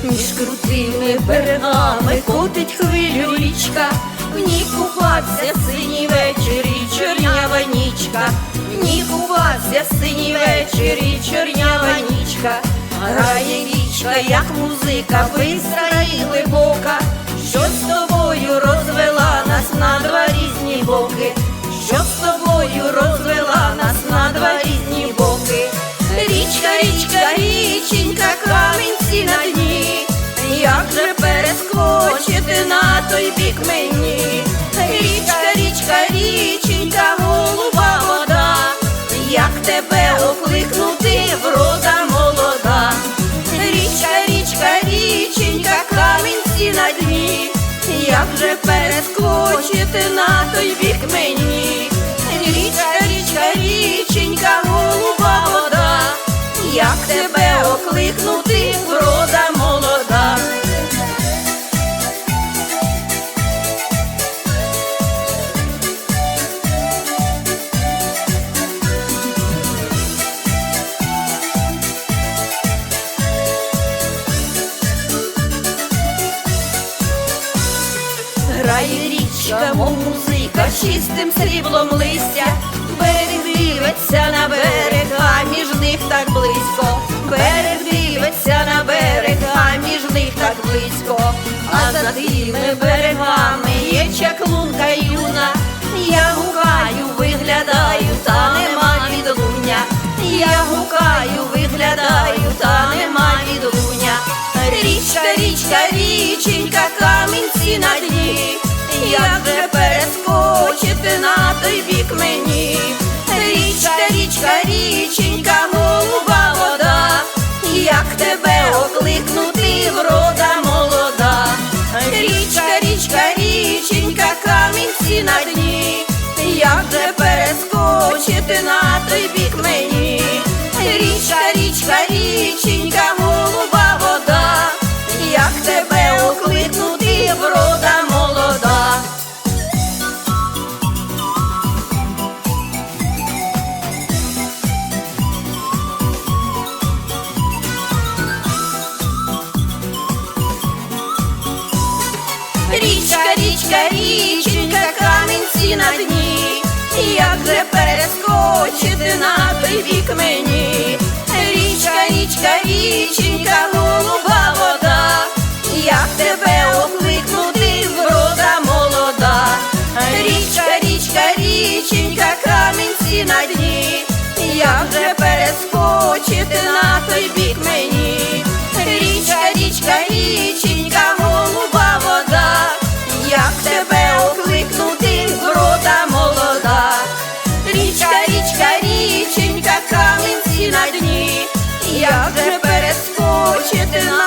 синіми берегами котить хвилю річка, в ній купався синій вечір і чорнява нічка, в ній купався синій вечір і чорнява нічка, грає річка, як музика, бистра і глибока, що тебе окликнути, врода молода. Річка, річка, річенька, камінці на дні, як же перескочити на той бік мені? Грає музика, чистим сріблом листя, берег дивиться на берег, а між них так близько, берег дивиться на берег, а між них так близько, а за тими берегами є чаклунка юна, я гукаю, виглядаю, та нема відлуння, я гукаю, виглядаю, та нема відлуння. Річка, річка, річенька, камінці на перескочити на той бік мені? Річка, річка, річенька, голуба вода, як тебе окликнути, врода молода. Річка, річка, річенька, камінці на дні, як же Річка, річка, річенька, камінці на дні, як же перескочити на той бік мені, річка, річка, річенька, голуба вода, як тебе окликнути, врода молода, річка, річка, річенька, камінці на дні, як же перескочити на той бік. you do.